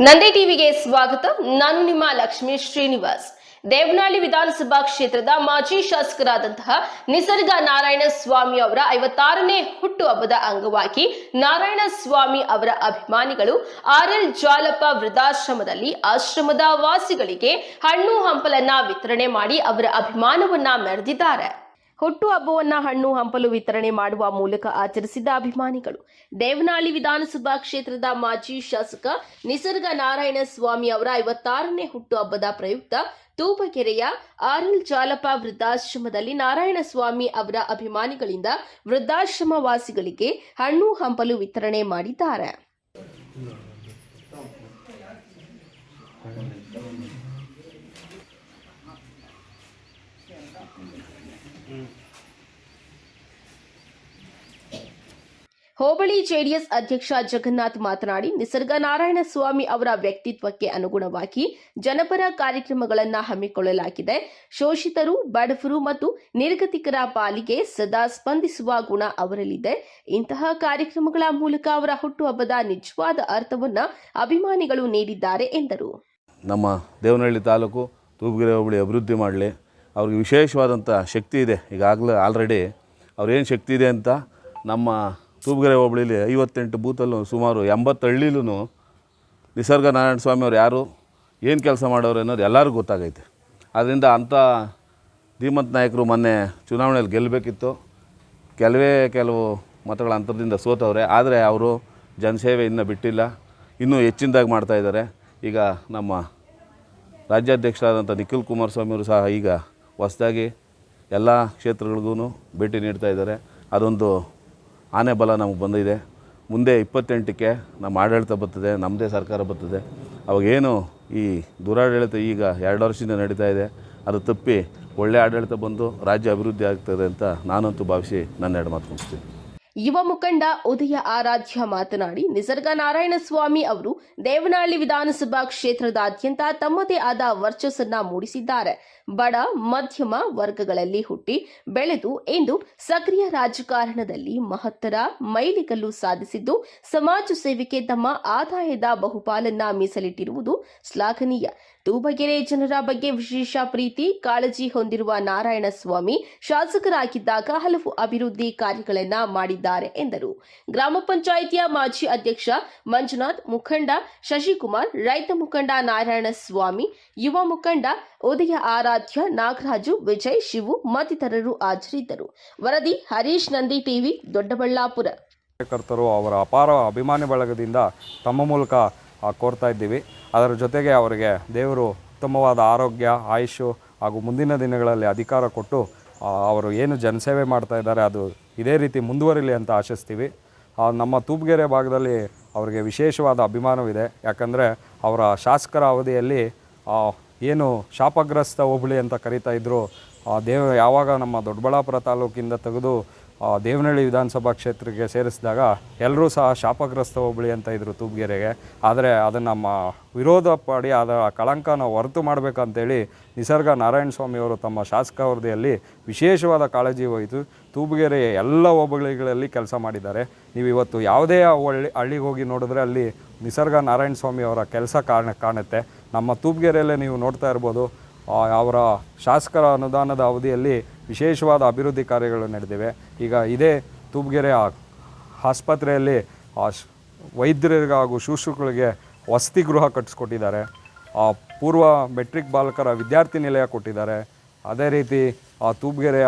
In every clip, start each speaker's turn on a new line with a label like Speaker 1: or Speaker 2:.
Speaker 1: ನಂದಿ ಟಿವಿಗೆ ಸ್ವಾಗತ. ನಾನು ನಿಮ್ಮ ಲಕ್ಷ್ಮೀ ಶ್ರೀನಿವಾಸ್. ದೇವನಹಳ್ಳಿ ವಿಧಾನಸಭಾ ಕ್ಷೇತ್ರದ ಮಾಜಿ ಶಾಸಕರಾದಂತಹ ನಿಸರ್ಗ ನಾರಾಯಣ ಸ್ವಾಮಿ ಅವರ ಐವತ್ತಾರನೇ ಹುಟ್ಟುಹಬ್ಬದ ಅಂಗವಾಗಿ ನಾರಾಯಣ ಸ್ವಾಮಿ ಅವರ ಅಭಿಮಾನಿಗಳು ಆರ್ಎಲ್ ಜಾಲಪ್ಪ ವೃದ್ಧಾಶ್ರಮದಲ್ಲಿ ಆಶ್ರಮದ ವಾಸಿಗಳಿಗೆ ಹಣ್ಣು ಹಂಪಲನ್ನ ವಿತರಣೆ ಮಾಡಿ ಅವರ ಅಭಿಮಾನವನ್ನ ಮೆರೆದಿದ್ದಾರೆ. ಹುಟ್ಟು ಹಬ್ಬವನ್ನ ಹಣ್ಣು ಹಂಪಲು ವಿತರಣೆ ಮಾಡುವ ಮೂಲಕ ಆಚರಿಸಿದ ಅಭಿಮಾನಿಗಳು. ದೇವನಹಳ್ಳಿ ವಿಧಾನಸಭಾ ಕ್ಷೇತ್ರದ ಮಾಜಿ ಶಾಸಕ ನಿಸರ್ಗ ನಾರಾಯಣ ಸ್ವಾಮಿ ಅವರ ಐವತ್ತಾರನೇ ಹುಟ್ಟುಹಬ್ಬದ ಪ್ರಯುಕ್ತ ತೂಬಕೆರೆಯ ಆರ್ಎಲ್ ಜಾಲಪ ವೃದ್ಧಾಶ್ರಮದಲ್ಲಿ ನಾರಾಯಣ ಸ್ವಾಮಿ ಅವರ ಅಭಿಮಾನಿಗಳಿಂದ ವೃದ್ಧಾಶ್ರಮ ವಾಸಿಗಳಿಗೆ ಹಣ್ಣು ಹಂಪಲು ವಿತರಣೆ ಮಾಡಿದ್ದಾರೆ. ಹೋಬಳಿ ಜೆಡಿಎಸ್ ಅಧ್ಯಕ್ಷ ಜಗನ್ನಾಥ್ ಮಾತನಾಡಿ, ನಿಸರ್ಗ ನಾರಾಯಣ ಸ್ವಾಮಿ ಅವರ ವ್ಯಕ್ತಿತ್ವಕ್ಕೆ ಅನುಗುಣವಾಗಿ ಜನಪರ ಕಾರ್ಯಕ್ರಮಗಳನ್ನು ಹಮ್ಮಿಕೊಳ್ಳಲಾಗಿದೆ. ಶೋಷಿತರು, ಬಡವರು ಮತ್ತು ನಿರ್ಗತಿಕರ ಪಾಲಿಗೆ ಸದಾ ಸ್ಪಂದಿಸುವ ಗುಣ ಅವರಲ್ಲಿದೆ. ಇಂತಹ ಕಾರ್ಯಕ್ರಮಗಳ ಮೂಲಕ ಅವರ ಹುಟ್ಟುಹಬ್ಬದ ನಿಜವಾದ ಅರ್ಥವನ್ನು ಅಭಿಮಾನಿಗಳು ನೀಡಿದ್ದಾರೆ ಎಂದರು.
Speaker 2: ನಮ್ಮ ದೇವನಹಳ್ಳಿ ತಾಲೂಕು ತೂಪುಗೆರೆ ಹೋಬಳಿ ಅಭಿವೃದ್ಧಿ ಮಾಡಲಿ. ಅವ್ರಿಗೆ ವಿಶೇಷವಾದಂಥ ಶಕ್ತಿ ಇದೆ. ಈಗಾಗಲೇ ಆಲ್ರೆಡಿ ಅವ್ರೇನು ಶಕ್ತಿ ಇದೆ ಅಂತ ನಮ್ಮ ತೂಬುಗೆರೆ ಹೋಬಳಿಲಿ ಐವತ್ತೆಂಟು ಬೂತಲ್ಲೂ ಸುಮಾರು ಎಂಬತ್ತು ಹಳ್ಳಿಲೂ ನಿಸರ್ಗ ನಾರಾಯಣ ಸ್ವಾಮಿ ಅವ್ರು ಯಾರು, ಏನು ಕೆಲಸ ಮಾಡೋರು ಅನ್ನೋದು ಎಲ್ಲರಿಗೂ ಗೊತ್ತಾಗೈತೆ. ಆದ್ದರಿಂದ ಅಂಥ ಧೀಮಂತ ನಾಯಕರು ಮೊನ್ನೆ ಚುನಾವಣೆಯಲ್ಲಿ ಗೆಲ್ಲಬೇಕಿತ್ತು ಕೆಲವೇ ಕೆಲವು ಮತಗಳ ಅಂತರದಿಂದ ಸೋತವ್ರೆ. ಆದರೆ ಅವರು ಜನಸೇವೆ ಇನ್ನೂ ಬಿಟ್ಟಿಲ್ಲ. ಇನ್ನೂ ಹೆಚ್ಚಿನದಾಗಿ ಮಾಡ್ತಾಯಿದ್ದಾರೆ ಈಗ ನಮ್ಮ ರಾಜ್ಯಾಧ್ಯಕ್ಷರಾದಂಥ ನಿಖಿಲ್ ಕುಮಾರಸ್ವಾಮಿಯವರು ಸಹ ಈಗ ಹೊಸದಾಗಿ ಎಲ್ಲ ಕ್ಷೇತ್ರಗಳಿಗೂ ಭೇಟಿ ನೀಡ್ತಾ ಇದ್ದಾರೆ. ಅದೊಂದು ಆನೆ ಬಲ ನಮಗೆ ಬಂದಿದೆ. ಮುಂದೆ ಇಪ್ಪತ್ತೆಂಟಕ್ಕೆ ನಮ್ಮ ಆಡಳಿತ ಬರ್ತದೆ ನಮ್ಮದೇ ಸರ್ಕಾರ ಬರ್ತದೆ. ಅವಾಗೇನು ಈ ದುರಾಡಳಿತ ಈಗ ಎರಡು ವರ್ಷದಿಂದ ನಡೀತಾ ಇದೆ. ಅದು ತಪ್ಪಿ ಒಳ್ಳೆಯ ಆಡಳಿತ ಬಂದು ರಾಜ್ಯ ಅಭಿವೃದ್ಧಿ ಆಗ್ತದೆ ಅಂತ ನಾನಂತೂ ಭಾವಿಸಿ ನನ್ನ ಎರಡು ಮಾತು ಮುಗಿಸ್ತೀನಿ.
Speaker 1: ಯುವ ಮುಖಂಡ ಉದಯ ಆರಾಧ್ಯ ಮಾತನಾಡಿ, ನಿಸರ್ಗ ನಾರಾಯಣ ಸ್ವಾಮಿ ಅವರು ದೇವನಹಳ್ಳಿ ವಿಧಾನಸಭಾ ಕ್ಷೇತ್ರದಾದ್ಯಂತ ತಮ್ಮದೇ ಆದ ವರ್ಚಸ್ಸನ್ನ ಮೂಡಿಸಿದ್ದಾರೆ. ಬಡ, ಮಧ್ಯಮ ವರ್ಗಗಳಲ್ಲಿ ಹುಟ್ಟಿ, ಬೆಳೆದು ಇಂದು ಸಕ್ರಿಯ ರಾಜಕಾರಣದಲ್ಲಿ ಮಹತ್ತರ ಮೈಲಿಗಲ್ಲು ಸಾಧಿಸಿದ್ದು, ಸಮಾಜ ಸೇವೆಗೆ ತಮ್ಮ ಆದಾಯದ ಬಹುಪಾಲನ್ನ ಮೀಸಲಿಟ್ಟಿರುವುದು ಶ್ಲಾಘನೀಯ. ತೂಬಗೆರೆ ಜನರ ಬಗ್ಗೆ ವಿಶೇಷ ಪ್ರೀತಿ, ಕಾಳಜಿ ಹೊಂದಿರುವ ನಾರಾಯಣಸ್ವಾಮಿ ಶಾಸಕರಾಗಿದ್ದಾಗ ಹಲವು ಅಭಿವೃದ್ಧಿ ಕಾರ್ಯಗಳನ್ನ ಮಾಡಿದ್ದಾರೆ ಎಂದರು. ಗ್ರಾಮ ಪಂಚಾಯಿತಿಯ ಮಾಜಿ ಅಧ್ಯಕ್ಷ ಮಂಜುನಾಥ್, ಮುಖಂಡ ಶಶಿಕುಮಾರ್, ರೈತ ಮುಖಂಡ ನಾರಾಯಣಸ್ವಾಮಿ, ಯುವ ಮುಖಂಡ ಉದಯ ಆರಾಧ್ಯ, ನಾಗರಾಜು, ವಿಜಯ್, ಶಿವು ಮತ್ತಿತರರು ಹಾಜರಿದ್ದರು. ವರದಿ ಹರೀಶ್ ನಂದಿ ಟಿವಿ, ದೊಡ್ಡಬಳ್ಳಾಪುರ.
Speaker 3: ಕಾರ್ಯಕರ್ತರು ಅವರ ಅಪಾರ ಅಭಿಮಾನಿ ಬಳಗದಿಂದ ತಮ್ಮ ಮೂಲಕ ಕೋರ್ತಾ ಇದ್ದೀವಿ. ಅದರ ಜೊತೆಗೆ ಅವರಿಗೆ ದೇವರು ಉತ್ತಮವಾದ ಆರೋಗ್ಯ ಆಯುಷು ಹಾಗೂ ಮುಂದಿನ ದಿನಗಳಲ್ಲಿ ಅಧಿಕಾರ ಕೊಟ್ಟು ಅವರು ಏನು ಜನಸೇವೆ ಮಾಡ್ತಾ ಇದ್ದಾರೆ ಅದು ಇದೇ ರೀತಿ ಮುಂದುವರಿಲಿ ಅಂತ ಆಶಿಸ್ತೀವಿ. ನಮ್ಮ ತೂಪ್ಗೆರೆ ಭಾಗದಲ್ಲಿ ಅವರಿಗೆ ವಿಶೇಷವಾದ ಅಭಿಮಾನವಿದೆ. ಯಾಕಂದರೆ ಅವರ ಶಾಸಕರ ಅವಧಿಯಲ್ಲಿ ಏನು ಶಾಪಗ್ರಸ್ತ ಹೋಬಳಿ ಅಂತ ಕರಿತಾ ಇದ್ದರು ದೇವ ಯಾವಾಗ ನಮ್ಮ ದೊಡ್ಡಬಳ್ಳಾಪುರ ತಾಲೂಕಿಂದ ತೆಗೆದು ದೇವನಹಳ್ಳಿ ವಿಧಾನಸಭಾ ಕ್ಷೇತ್ರಕ್ಕೆ ಸೇರಿಸಿದಾಗ ಎಲ್ಲರೂ ಸಹ ಶಾಪಗ್ರಸ್ತ ಹೋಬಳಿ ಅಂತ ಇದ್ದರು ತೂಬ್ಗೆರೆಗೆ ಆದರೆ ಅದನ್ನು ಮ ವಿರೋಧ ಪಡಿ ಅದರ ಕಳಂಕನ ಹೊರತು ಮಾಡಬೇಕಂತೇಳಿ ನಿಸರ್ಗ ನಾರಾಯಣ ಸ್ವಾಮಿ ಅವರು ತಮ್ಮ ಶಾಸಕ ವರದಿಯಲ್ಲಿ ವಿಶೇಷವಾದ ಕಾಳಜಿ ಹೋಯಿತು ತೂಬ್ಗೆರೆಯ ಎಲ್ಲ ಹೋಬಳಿಗಳಲ್ಲಿ ಕೆಲಸ ಮಾಡಿದ್ದಾರೆ. ನೀವು ಇವತ್ತು ಯಾವುದೇ ಹಳ್ಳಿ, ಹಳ್ಳಿಗೆ ಹೋಗಿ ನೋಡಿದ್ರೆ ಅಲ್ಲಿ ನಿಸರ್ಗ ನಾರಾಯಣ ಸ್ವಾಮಿ ಅವರ ಕೆಲಸ ಕಾಣ, ಕಾಣುತ್ತೆ. ನಮ್ಮ ತೂಬ್ಗೆರೆಯಲ್ಲೇ ನೀವು ನೋಡ್ತಾ ಇರ್ಬೋದು. ಅವರ ಶಾಸಕರ ಅನುದಾನದ ಅವಧಿಯಲ್ಲಿ ವಿಶೇಷವಾದ ಅಭಿವೃದ್ಧಿ ಕಾರ್ಯಗಳು ನಡೆದಿವೆ. ಈಗ ಇದೇ ತೂಬ್ಗೆರೆ ಆಸ್ಪತ್ರೆಯಲ್ಲಿ ವೈದ್ಯರಿಗಾಗೂ ಶ್- ವೈದ್ಯರಿಗೆ ಹಾಗೂ ಶುಶ್ರೂಷಕರಿಗೆ ವಸತಿ ಗೃಹ ಕಟ್ಟಿಸ್ಕೊಟ್ಟಿದ್ದಾರೆ. ಆ ಪೂರ್ವ ಮೆಟ್ರಿಕ್ ಬಾಲಕರ ವಿದ್ಯಾರ್ಥಿ ನಿಲಯ ಕೊಟ್ಟಿದ್ದಾರೆ. ಅದೇ ರೀತಿ ಆ ತೂಬ್ಗೆರೆಯ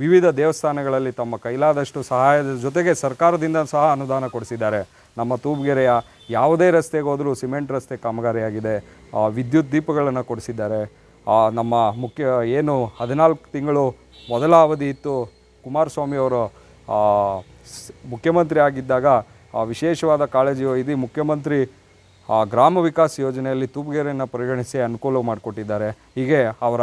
Speaker 3: ವಿವಿಧ ದೇವಸ್ಥಾನಗಳಲ್ಲಿ ತಮ್ಮ ಕೈಲಾದಷ್ಟು ಸಹಾಯದ ಜೊತೆಗೆ ಸರ್ಕಾರದಿಂದ ಸಹ ಅನುದಾನ ಕೊಡಿಸಿದ್ದಾರೆ. ನಮ್ಮ ತೂಬ್ಗೆರೆಯ ಯಾವುದೇ ರಸ್ತೆಗೆ ಹೋದರೂ ಸಿಮೆಂಟ್ ರಸ್ತೆ ಕಾಮಗಾರಿಯಾಗಿದೆ. ವಿದ್ಯುತ್ ದೀಪಗಳನ್ನು ಕೊಡಿಸಿದ್ದಾರೆ. ನಮ್ಮ ಮುಖ್ಯ ಏನು ಹದಿನಾಲ್ಕು ತಿಂಗಳು ಮೊದಲ ಅವಧಿ ಇತ್ತು. ಕುಮಾರಸ್ವಾಮಿ ಅವರು ಆ, ಸ್- ಮುಖ್ಯಮಂತ್ರಿ ಆಗಿದ್ದಾಗ ವಿಶೇಷವಾದ ಕಾಳಜಿ ವಹಿಸಿ ಮುಖ್ಯಮಂತ್ರಿ ಗ್ರಾಮ ವಿಕಾಸ್ ಯೋಜನೆಯಲ್ಲಿ ತೂಪುಗೆರೆಯನ್ನು ಪರಿಗಣಿಸಿ ಅನುಕೂಲ ಮಾಡಿಕೊಟ್ಟಿದ್ದಾರೆ. ಹೀಗೆ ಅವರ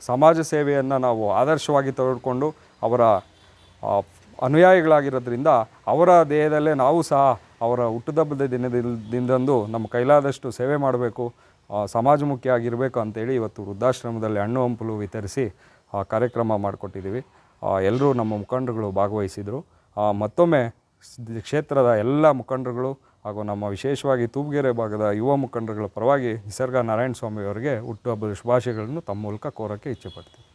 Speaker 3: ಸಮಾಜ ಸೇವೆಯನ್ನು ನಾವು ಆದರ್ಶವಾಗಿ ತೆಗೆದುಕೊಂಡು ಅವರ ಅನುಯಾಯಿಗಳಾಗಿರೋದ್ರಿಂದ ಅವರ ದೇಹದಲ್ಲೇ ನಾವು ಸಹ ಅವರ ಹುಟ್ಟುದಬ್ಬದ ದಿನದಂದು ನಮ್ಮ ಕೈಲಾದಷ್ಟು ಸೇವೆ ಮಾಡಬೇಕು. ಸಮಾಜಮುಖಿ ಆಗಿರಬೇಕು ಅಂತೇಳಿ ಇವತ್ತು ವೃದ್ಧಾಶ್ರಮದಲ್ಲಿ ಹಣ್ಣು ಹಂಪಲು ವಿತರಿಸಿ ಆ, ಕಾರ್ಯಕ್ರಮ ಮಾಡಿಕೊಟ್ಟಿದ್ದೀವಿ. ಎಲ್ಲರೂ ನಮ್ಮ ಮುಖಂಡರುಗಳು ಭಾಗವಹಿಸಿದರು. ಮತ್ತೊಮ್ಮೆ ಕ್ಷೇತ್ರದ ಎಲ್ಲ ಮುಖಂಡರುಗಳು ಹಾಗೂ ನಮ್ಮ ವಿಶೇಷವಾಗಿ ತೂಬಗೆರೆ ಭಾಗದ ಯುವ ಮುಖಂಡರುಗಳ ಪರವಾಗಿ ನಿಸರ್ಗ ನಾರಾಯಣ ಸ್ವಾಮಿ ಅವರಿಗೆ ಹುಟ್ಟುಹಬ್ಬದ ಶುಭಾಶಯಗಳನ್ನು ತಮ್ಮ ಮೂಲಕ ಕೋರೋಕ್ಕೆ ಇಚ್ಛೆಪಡ್ತೀನಿ.